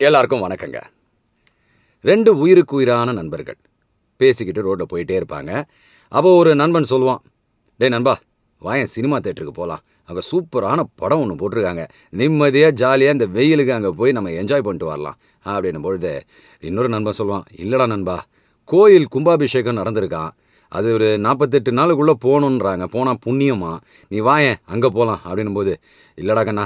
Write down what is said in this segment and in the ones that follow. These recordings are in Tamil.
எல்லாருக்கும் வணக்கங்க. ரெண்டு உயிருக்கு உயிரான நண்பர்கள். பேசிக்கிட்டு ரோட்டில் போயிட்டே இருப்பாங்க. அப்போ ஒரு நண்பன் சொல்லுவான் டேய் நண்பா வாயன் சினிமா தேட்டருக்கு போகலாம் அங்கே சூப்பரான படம் ஒன்று போட்டிருக்காங்க. நிம்மதியாக ஜாலியாக இந்த வெயிலுக்கு அங்கே போய் நம்ம என்ஜாய் பண்ணிட்டு வரலாம். அப்படின்னும் பொழுது இன்னொரு நண்பன் சொல்லுவான் இல்லைடா நண்பா கோயில் கும்பாபிஷேகம் நடந்திருக்கான் அது ஒரு நாற்பத்தெட்டு நாளுக்குள்ளே போகணுன்றாங்க போனால் புண்ணியமா? நீ வாயேன் அங்கே போகலாம் அப்படின்னும் போது இல்லைடா கண்ணா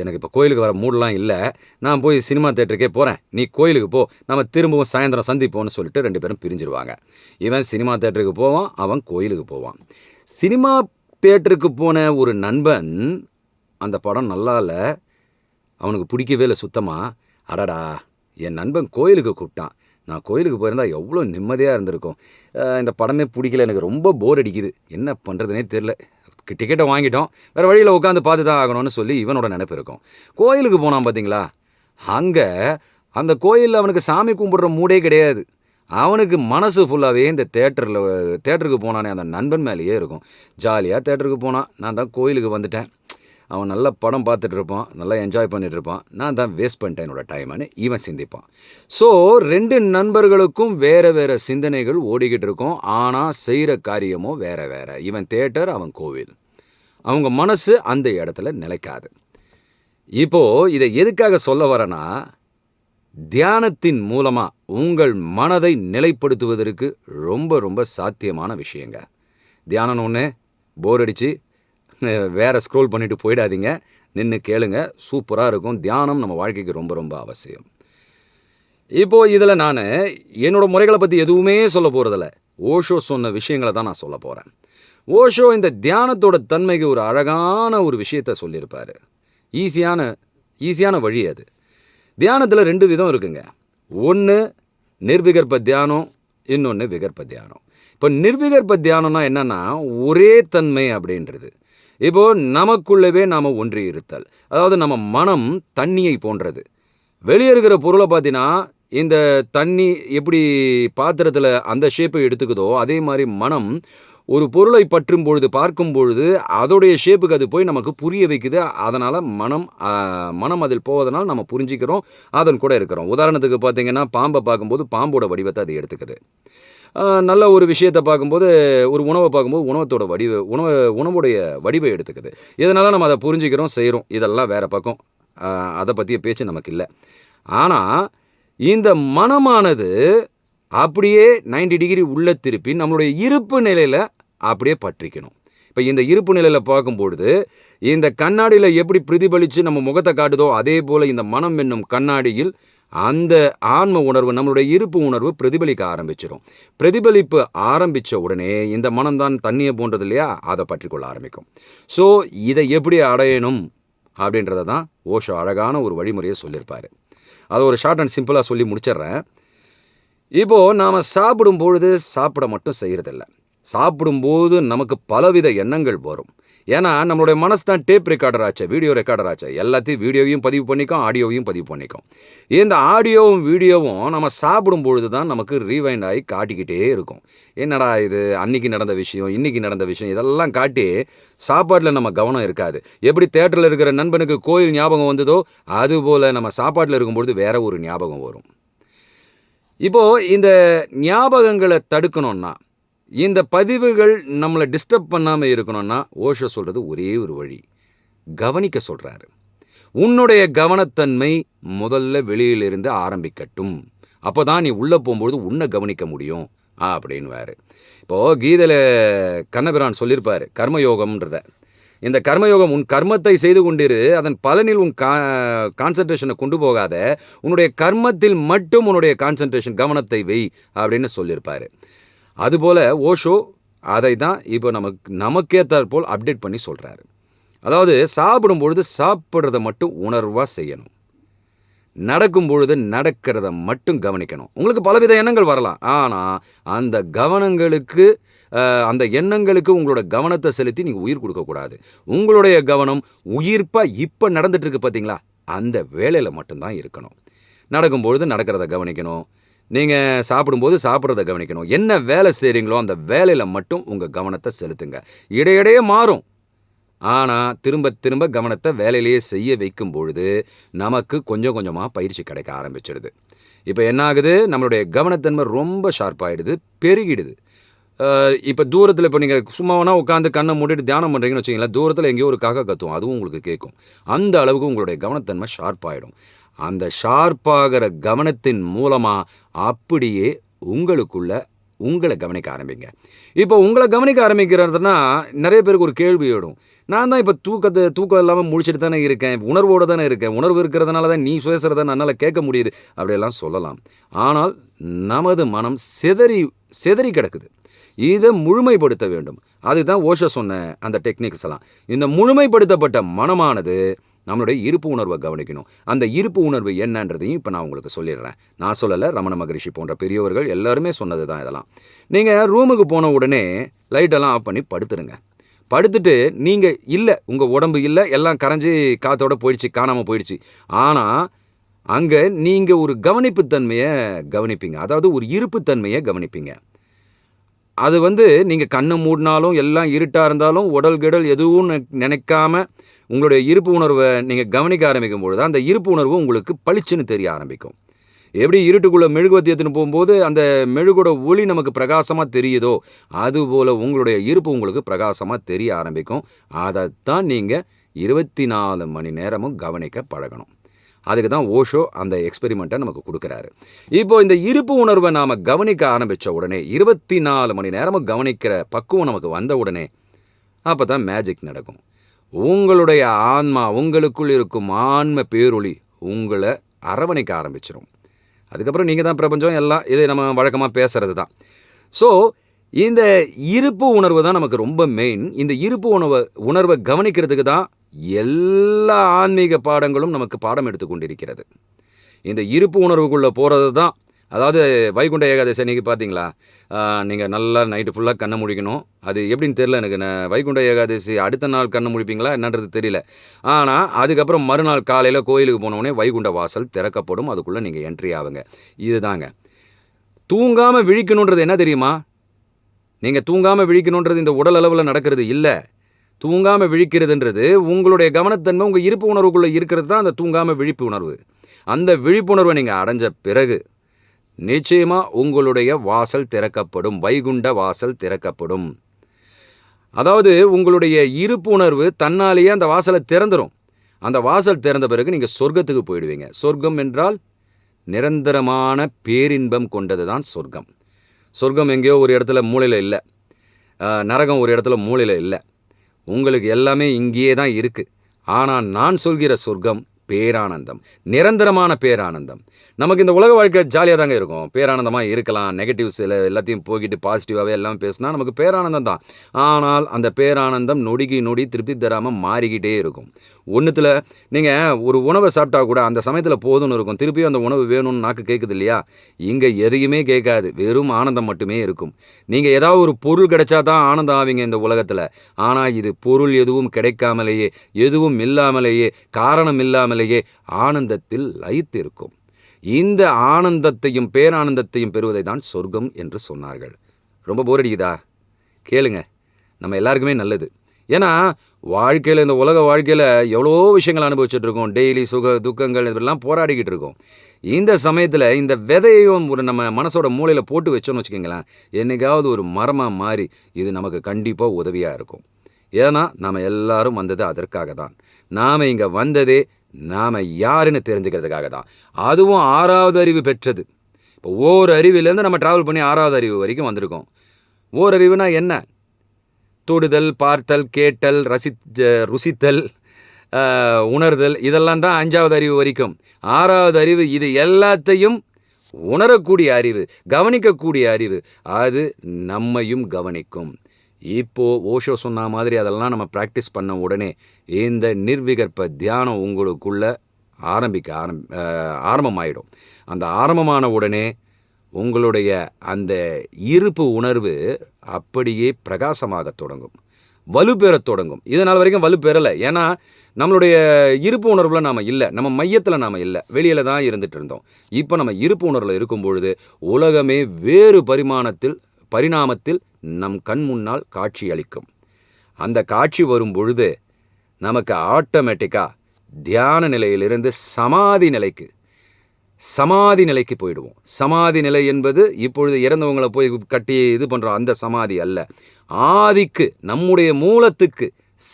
எனக்கு இப்போ கோயிலுக்கு வர மூடலாம் இல்லை. நான் போய் சினிமா தேட்டருக்கே போகிறேன் நீ கோயிலுக்கு போ. நம்ம திரும்பவும் சாயந்தரம் சந்திப்போம்னு சொல்லிட்டு ரெண்டு பேரும் பிரிஞ்சிருவாங்க. இவன் சினிமா தேட்டருக்கு போவான் அவன் கோயிலுக்கு போவான். சினிமா தேட்டருக்கு போன ஒரு நண்பன் அந்த படம் நல்லா இல்லை அவனுக்கு பிடிக்கவே இல்லை சுத்தமாக அடடா என் நண்பன் கோயிலுக்கு கூப்பிட்டான். நான் கோயிலுக்கு போயிருந்தால் எவ்வளோ நிம்மதியாக இருந்திருக்கும். இந்த படமே பிடிக்கல. எனக்கு ரொம்ப போர் அடிக்குது. என்ன பண்ணுறதுனே தெரில டிக்கெட்டை வாங்கிட்டோம். வேறு வழியில் உட்காந்து பார்த்து தான் ஆகணும்னு சொல்லி இவனோட நினைப்பு இருக்கும். கோயிலுக்கு போனான் பார்த்தீங்களா அங்கே அந்த கோயிலில் அவனுக்கு சாமி கும்பிட்ற மூடே கிடையாது. அவனுக்கு மனசு ஃபுல்லாகவே இந்த தேட்டரில் தேட்டருக்கு போனானே அந்த நண்பன் மேலேயே இருக்கும். ஜாலியாக தேட்டருக்கு போனான். நான் தான் கோயிலுக்கு வந்துட்டேன். அவன் நல்ல படம் பார்த்துட்டு இருப்பான் நல்லா என்ஜாய் பண்ணிட்டு இருப்பான் நான் தான் வேஸ்ட் பண்ணிட்டேன் என்னோட டைம்னு இவன் சிந்திப்பான். ஸோ ரெண்டு நண்பர்களுக்கும் வேறு வேறு சிந்தனைகள் ஓடிக்கிட்டு இருக்கும். ஆனால் செய்கிற காரியமோ வேற வேறு. இவன் தேட்டர் அவன் கோவில். அவங்க மனசு அந்த இடத்துல நிலைக்காது. இப்போ இதை எதுக்காக சொல்ல வரேன்னா தியானத்தின் மூலமாக உங்கள் மனதை நிலைப்படுத்துவதற்கு ரொம்ப ரொம்ப சாத்தியமான விஷயங்க. தியானம் ஒன்று போர் அடித்து வேறு ஸ்க்ரோல் பண்ணிவிட்டு போயிடாதீங்க. நின்று கேளுங்க. சூப்பராக இருக்கும். தியானம் நம்ம வாழ்க்கைக்கு ரொம்ப ரொம்ப அவசியம். இப்போது இதில் நான் என்னோட முறைகளை பற்றி எதுவுமே சொல்ல போகிறதில்ல ஓஷோ சொன்ன விஷயங்களை தான் நான் சொல்ல போகிறேன் ஓஷோ இந்த தியானத்தோட தன்மைக்கு ஒரு அழகான ஒரு விஷயத்த சொல்லியிருப்பார். ஈஸியான ஈஸியான வழி அது. தியானத்தில் ரெண்டு விதம் இருக்குங்க. ஒன்று நிர்விகற்ப தியானம் இன்னொன்று விகற்ப தியானம். இப்போ நிர்விகற்ப தியானம்னா என்னென்னா ஒரே தன்மை அப்படின்றது. இப்போ நமக்குள்ளவே நாம் ஒன்றி இருத்தல் அதாவது நம்ம மனம் தண்ணியை போன்றது. வெளியே இருக்கிற பொருளை பார்த்தீங்கன்னா இந்த தண்ணி எப்படி பாத்திரத்தில் அந்த ஷேப்பை எடுத்துக்குதோ அதே மாதிரி மனம் ஒரு பொருளை பற்றும் பொழுது பார்க்கும் பொழுது அதோடைய ஷேப்புக்கு அது போய் நமக்கு புரிய வைக்குது. அதனால் மனம் மனம் அதில் போவதனால் நம்ம புரிஞ்சிக்கிறோம் அதன் கூட இருக்கிறோம். உதாரணத்துக்கு பார்த்தீங்கன்னா பாம்பை பார்க்கும்போது பாம்போட வடிவத்தை அது எடுத்துக்குது. நல்ல ஒரு விஷயத்தை பார்க்கும்போது ஒரு உணவை பார்க்கும்போது உணவத்தோட வடிவ உணவு உணவுடைய வடிவை எடுத்துக்குது. இதனால் நம்ம அதை புரிஞ்சுக்கிறோம் செய்கிறோம் இதெல்லாம் வேறு பக்கம். அதை பற்றிய பேச்சு நமக்கு இல்லை. ஆனால் இந்த மனமானது அப்படியே 90 டிகிரி உள்ள திருப்பி நம்மளுடைய இருப்பு நிலையில் அப்படியே பற்றிக்கணும். இப்போ இந்த இருப்பு நிலையில் பார்க்கும்பொழுது இந்த கண்ணாடியில் எப்படி பிரதிபலித்து நம்ம முகத்தை காட்டுதோ அதே போல் இந்த மனம் என்னும் கண்ணாடியில் அந்த ஆன்ம உணர்வு நம்மளுடைய இருப்பு உணர்வு பிரதிபலிக்க ஆரம்பிச்சிடும் பிரதிபலிப்பு ஆரம்பித்த உடனே இந்த மனம்தான் தண்ணியை போன்றது இல்லையா? அதை பற்றிக்கொள்ள ஆரம்பிக்கும். ஸோ இதை எப்படி அடையணும் அப்படின்றத தான் ஓஷோ அழகான ஒரு வழிமுறையை சொல்லியிருப்பார் அதை ஒரு ஷார்ட் அண்ட் சிம்பிளாக சொல்லி முடிச்சிடுறேன். இப்போது நாம் சாப்பிடும் பொழுது சாப்பிட மட்டும் செய்கிறதில்ல சாப்பிடும்போது நமக்கு பலவித எண்ணங்கள் வரும். ஏன்னா நம்மளுடைய மனசு தான் டேப் ரெக்கார்டர் ஆச்சு வீடியோ ரெக்கார்டர் ஆச்சு. எல்லாத்தையும் வீடியோவையும் பதிவு பண்ணிக்கும் ஆடியோவையும் பதிவு பண்ணிக்கும். இந்த ஆடியோவும் வீடியோவும் நம்ம சாப்பிடும் பொழுது தான் நமக்கு ரீவைண்ட் ஆகி காட்டிக்கிட்டே இருக்கும். என்னடா இது? அன்னைக்கு நடந்த விஷயம் இன்னைக்கு நடந்த விஷயம் இதெல்லாம் காட்டி சாப்பாட்டில் நம்ம கவனம் இருக்காது. எப்படி தேட்டரில் இருக்கிற நண்பனுக்கு கோயில் ஞாபகம் வந்ததோ அதுபோல் நம்ம சாப்பாட்டில் இருக்கும்பொழுது வேற ஒரு ஞாபகம் வரும். இப்போது இந்த ஞாபகங்களை தடுக்கணும்னா இந்த பதிவுகள் நம்மளை டிஸ்டர்ப் பண்ணாமல் இருக்கணும்னா ஓஷோ சொல்கிறது ஒரே ஒரு வழி. கவனிக்க சொல்கிறாரு உன்னுடைய கவனத்தன்மை முதல்ல வெளியிலிருந்து ஆரம்பிக்கட்டும். அப்போ தான் நீ உள்ளே போகும்பொழுது உன்னை கவனிக்க முடியும் அப்படின்வாரு இப்போது கீதையில் கண்ணபிரான் சொல்லியிருப்பார் கர்மயோகம்ன்றத. இந்த கர்மயோகம் உன் கர்மத்தை செய்து கொண்டிரு அதன் பலனில் உன் கா கான்சன்ட்ரேஷனை கொண்டு போகாத உன்னுடைய கர்மத்தில் மட்டும் உன்னுடைய கான்சன்ட்ரேஷன் கவனத்தை வை அப்படின்னு சொல்லியிருப்பார் அதுபோல் ஓஷோ அதை தான் இப்போ நமக்கு நமக்கேற்றாற் போல் அப்டேட் பண்ணி சொல்கிறாரு அதாவது சாப்பிடும் பொழுது சாப்பிட்றத மட்டும் உணர்வாக செய்யணும். நடக்கும் பொழுது நடக்கிறத மட்டும் கவனிக்கணும். உங்களுக்கு பலவித எண்ணங்கள் வரலாம். ஆனால் அந்த கவனங்களுக்கு அந்த எண்ணங்களுக்கு உங்களோட கவனத்தை செலுத்தி நீங்கள் உயிர் கொடுக்கக்கூடாது உங்களுடைய கவனம் உயிர்ப்பாக இப்போ நடந்துட்டு பார்த்தீங்களா அந்த வேலையில் மட்டும்தான் இருக்கணும். நடக்கும்பொழுது நடக்கிறத கவனிக்கணும். நீங்கள் சாப்பிடும்போது சாப்பிட்றத கவனிக்கணும். என்ன வேலை செய்கிறீங்களோ அந்த வேலையில் மட்டும் உங்கள் கவனத்தை செலுத்துங்க. இடையிடையே மாறும். ஆனால் திரும்ப திரும்ப கவனத்தை வேலையிலேயே செய்ய வைக்கும் பொழுது நமக்கு கொஞ்சம் கொஞ்சமாக பயிற்சி கிடைக்க ஆரம்பிச்சிடுது. இப்போ என்ன ஆகுது? நம்மளுடைய கவனத்தன்மை ரொம்ப ஷார்ப்பாகிடுது பெருகிடுது. இப்போ தூரத்தில் இப்போ நீங்கள் சும்மாவனா உட்காந்து கண்ணை மூடிட்டு தியானம் பண்ணுறீங்கன்னு வச்சிங்களேன் தூரத்தில் எங்கேயோ ஒரு காக்கா கத்தும் அதுவும் உங்களுக்கு கேட்கும் அந்த அளவுக்கு உங்களுடைய கவனத்தன்மை ஷார்ப்பாகிடும் அந்த ஷார்ப்பாகிற கவனத்தின் மூலமாக அப்படியே உங்களுக்குள்ள உங்களை கவனிக்க ஆரம்பிங்க. இப்போ உங்களை கவனிக்க ஆரம்பிக்கிறதுனா நிறைய பேருக்கு ஒரு கேள்வி ஏடும் நான் தான் இப்போ தூக்கத்தை தூக்கம் இல்லாமல் முடிச்சுட்டு தானே இருக்கேன் உணர்வோடு தானே இருக்கேன் உணர்வு இருக்கிறதுனால தான் நீ சுயசுறத என்னால் கேட்க முடியுது அப்படியெல்லாம் சொல்லலாம். ஆனால் நமது மனம் சிதறி சிதறி கிடக்குது. இதை முழுமைப்படுத்த வேண்டும். அதுதான் ஓஷோ சொன்ன அந்த டெக்னிக்ஸ் எல்லாம். இந்த முழுமைப்படுத்தப்பட்ட மனமானது நம்மளுடைய இருப்பு உணர்வை கவனிக்கணும். அந்த இருப்பு உணர்வு என்னன்றதையும் இப்போ நான் உங்களுக்கு சொல்லிடுறேன். நான் சொல்லலை ரமண மகரிஷி போன்ற பெரியவர்கள் எல்லாருமே சொன்னது தான் இதெல்லாம். நீங்கள் ரூமுக்கு போன உடனே லைட்டெல்லாம் ஆஃப் பண்ணி படுத்துருங்க. படுத்துட்டு நீங்கள் இல்லை உங்கள் உடம்பு இல்லை எல்லாம் கரைஞ்சி காற்றோட போயிடுச்சு காணாமல் போயிடுச்சு. ஆனால் அங்கே நீங்கள் ஒரு கவனிப்புத்தன்மையை கவனிப்பீங்க. அதாவது ஒரு இருப்புத்தன்மையை கவனிப்பீங்க. அது வந்து நீங்கள் கண்ணை மூடினாலும் எல்லாம் இருட்டாக இருந்தாலும் உடல் கிடல் எதுவும் நினைக்காம உங்களுடைய இருப்பு உணர்வை நீங்கள் கவனிக்க ஆரம்பிக்கும் பொழுது அந்த இருப்பு உணர்வு உங்களுக்கு பளிச்சுன்னு தெரிய ஆரம்பிக்கும். எப்படி இருட்டுக்குள்ளே மெழுகுவத்தி எடுத்துன்னு போகும்போது அந்த மெழுகோட ஒளி நமக்கு பிரகாசமாக தெரியுதோ அதுபோல் உங்களுடைய இருப்பு உங்களுக்கு பிரகாசமாக தெரிய ஆரம்பிக்கும். அதைத்தான் நீங்கள் இருபத்தி நாலு மணி நேரமும் கவனிக்க பழகணும். அதுக்கு தான் ஓஷோ அந்த எக்ஸ்பெரிமெண்ட்டை நமக்கு கொடுக்குறாரு. இப்போ இந்த இருப்பு உணர்வை நாம் கவனிக்க ஆரம்பித்த உடனே இருபத்தி நாலு மணி நேரமும் கவனிக்கிற பக்குவம் நமக்கு வந்த உடனே அப்போ தான் மேஜிக் நடக்கும். உங்களுடைய ஆன்மா உங்களுக்குள் இருக்கும் ஆன்ம பேரொளி உங்களை அரவணைக்க ஆரம்பிச்சிடும் அதுக்கப்புறம் நீங்கள் தான் பிரபஞ்சம் எல்லாம் இது நம்ம வழக்கமாக பேசுகிறது தான். ஸோ இந்த இருப்பு உணர்வு தான் நமக்கு ரொம்ப மெயின் இந்த இருப்பு உணவை உணர்வை கவனிக்கிறதுக்கு தான் எல்லா ஆன்மீக பாடங்களும் நமக்கு பாடம் எடுத்து கொண்டிருக்கிறது. இந்த இருப்பு உணர்வுக்குள்ளே போகிறது தான் அதாவது வைகுண்ட ஏகாதசி அன்னைக்கு பார்த்தீங்களா நீங்கள் நல்லா நைட்டு ஃபுல்லாக கண்ணை முழிக்கணும் அது எப்படின்னு தெரில எனக்கு. நான் வைகுண்ட ஏகாதசி அடுத்த நாள் கண்ணை முழிப்பீங்களா என்னன்றது தெரியல. ஆனால் அதுக்கப்புறம் மறுநாள் காலையில் கோயிலுக்கு போனோடனே வைகுண்ட வாசல் திறக்கப்படும். அதுக்குள்ளே நீங்கள் என்ட்ரி ஆகுங்க. இதுதாங்க. தூங்காமல் விழிக்கணுன்றது என்ன தெரியுமா? நீங்கள் தூங்காமல் விழிக்கணுன்றது இந்த உடல் அளவில் நடக்கிறது இல்லை. தூங்காமல் விழிக்கிறதுன்றது உங்களுடைய கவனத்தன்மை உங்கள் இருப்பு உணர்வுக்குள்ளே இருக்கிறது தான் அந்த தூங்காமல் விழிப்பு உணர்வு. அந்த விழிப்புணர்வை நீங்கள் அடைஞ்ச பிறகு நிச்சயமாக உங்களுடைய வாசல் திறக்கப்படும் வைகுண்ட வாசல் திறக்கப்படும். அதாவது உங்களுடைய இருப்பு உணர்வு தன்னாலேயே அந்த வாசலை திறந்துடும் அந்த வாசல் திறந்த பிறகு நீங்கள் சொர்க்கத்துக்கு போயிடுவீங்க. சொர்க்கம் என்றால் நிரந்தரமான பேரின்பம் கொண்டது தான் சொர்க்கம். சொர்க்கம் எங்கேயோ ஒரு இடத்துல மூளையில் இல்லை. நரகம் ஒரு இடத்துல மூளையில் இல்லை. உங்களுக்கு எல்லாமே இங்கேயே தான் இருக்குது ஆனால் நான் சொல்கிற சொர்க்கம் பேரானந்தம் நிரந்தரமான பேரானந்தம். நமக்கு இந்த உலக வாழ்க்கை ஜாலியாக தாங்க இருக்கும். பேரானந்தமாக இருக்கலாம் நெகட்டிவ்ஸ் எல்லாத்தையும் போய்கிட்டு பாசிட்டிவாகவே எல்லாம் பேசினா நமக்கு பேரானந்தம் தான். ஆனால் அந்த பேரானந்தம் நொடிக்கு நொடி திருப்தி தராமல் மாறிக்கிட்டே இருக்கும். ஒன்றுத்தில் நீங்கள் ஒரு உணவை சாப்பிட்டா கூட அந்த சமயத்தில் போதும்னு இருக்கும். திருப்பியும் அந்த உணவு வேணும்னு நாக்கு கேட்குது இல்லையா? இங்கே எதையுமே கேட்காது. வெறும் ஆனந்தம் மட்டுமே இருக்கும். நீங்கள் ஏதாவது ஒரு பொருள் கிடைச்சா தான் ஆனந்தம் ஆவீங்க இந்த உலகத்தில். ஆனால் இது பொருள் எதுவும் கிடைக்காமலேயே எதுவும் இல்லாமலேயே காரணம் இல்லாமல் இல்லாமலேயே ஆனந்தத்தில் லயித்திருக்கும். இந்த ஆனந்தத்தையும் பேரானந்தத்தையும் பெறுவதை தான் சொர்க்கம் என்று சொன்னார்கள். ரொம்ப போர் அடிக்குதா? கேளுங்க. நம்ம எல்லாருக்குமே நல்லது. ஏன்னா வாழ்க்கையில் இந்த உலக வாழ்க்கையில் எவ்வளோ விஷயங்கள் அனுபவிச்சுட்டு இருக்கோம் டெய்லி சுக துக்கங்கள் இதெல்லாம் போராடிக்கிட்டு இருக்கோம். இந்த சமயத்தில் இந்த விதையும் ஒரு நம்ம மனசோட மூளையில் போட்டு வச்சோன்னு வச்சுக்கோங்களேன் என்னைக்காவது ஒரு மரமாக மாறி இது நமக்கு கண்டிப்பாக உதவியாக இருக்கும். ஏன்னா நாம் எல்லாரும் வந்தது அதற்காக தான் நாம் இங்கே வந்ததே நாம் யாருன்னு தெரிஞ்சுக்கிறதுக்காக தான் அதுவும் ஆறாவது அறிவு பெற்றது. இப்போ ஓர் அறிவிலேருந்து நம்ம ட்ராவல் பண்ணி ஆறாவது அறிவு வரைக்கும் வந்திருக்கோம். ஓர் அறிவுனா என்ன? தொடுதல் பார்த்தல் கேட்டல் ரசி ருசித்தல் உணர்தல் இதெல்லாம் தான் அஞ்சாவது அறிவு வரைக்கும். ஆறாவது அறிவு இது எல்லாத்தையும் உணரக்கூடிய அறிவு கவனிக்கக்கூடிய அறிவு. அது நம்மையும் கவனிக்கும். இப்போ ஓஷோ சொன்ன மாதிரி அதெல்லாம் நம்ம ப்ராக்டிஸ் பண்ண உடனே இந்த நிர்விகற்ப தியானம் உங்களுக்குள்ளே ஆரம்பிக்க ஆரம் ஆரம்பமாயிடும். அந்த ஆரம்பமான உடனே உங்களுடைய அந்த இருப்பு உணர்வு அப்படியே பிரகாசமாக தொடங்கும். வலுப்பெறத் தொடங்கும். இதனால் வரைக்கும் வலுப்பெறலை. ஏன்னா நம்மளுடைய இருப்பு உணர்வில் நாம் இல்லை. நம்ம மையத்தில் நாம் இல்லை. வெளியில் தான் இருந்துட்டு இருந்தோம். இப்போ நம்ம இருப்பு உணர்வில் இருக்கும் பொழுது உலகமே வேறு பரிமாணத்தில் பரிணாமத்தில் நம் கண் முன்னால் காட்சி அளிக்கும் அந்த காட்சி வரும் பொழுது நமக்கு ஆட்டோமேட்டிக்காக தியான நிலையிலிருந்து சமாதி நிலைக்கு சமாதி நிலைக்கு போயிடுவோம். சமாதி நிலை என்பது இப்பொழுது இறந்தவங்களை போய் கட்டி இது பண்ணுறோம் அந்த சமாதி அல்ல. ஆதிக்கு நம்முடைய மூலத்துக்கு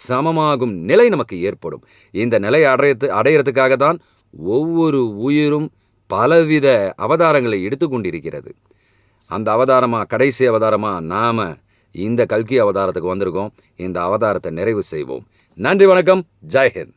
சமமாகும் நிலை நமக்கு ஏற்படும். இந்த நிலை அடையத்து அடையிறதுக்காக தான் ஒவ்வொரு உயிரும் பலவித அவதாரங்களை எடுத்துக்கொண்டிருக்கிறது. அந்த அவதாரமாக கடைசி அவதாரமாக நாம் இந்த கல்கி அவதாரத்துக்கு வந்திருக்கோம். இந்த அவதாரத்தை நிறைவு செய்வோம். நன்றி வணக்கம். ஜெய்ஹிந்த்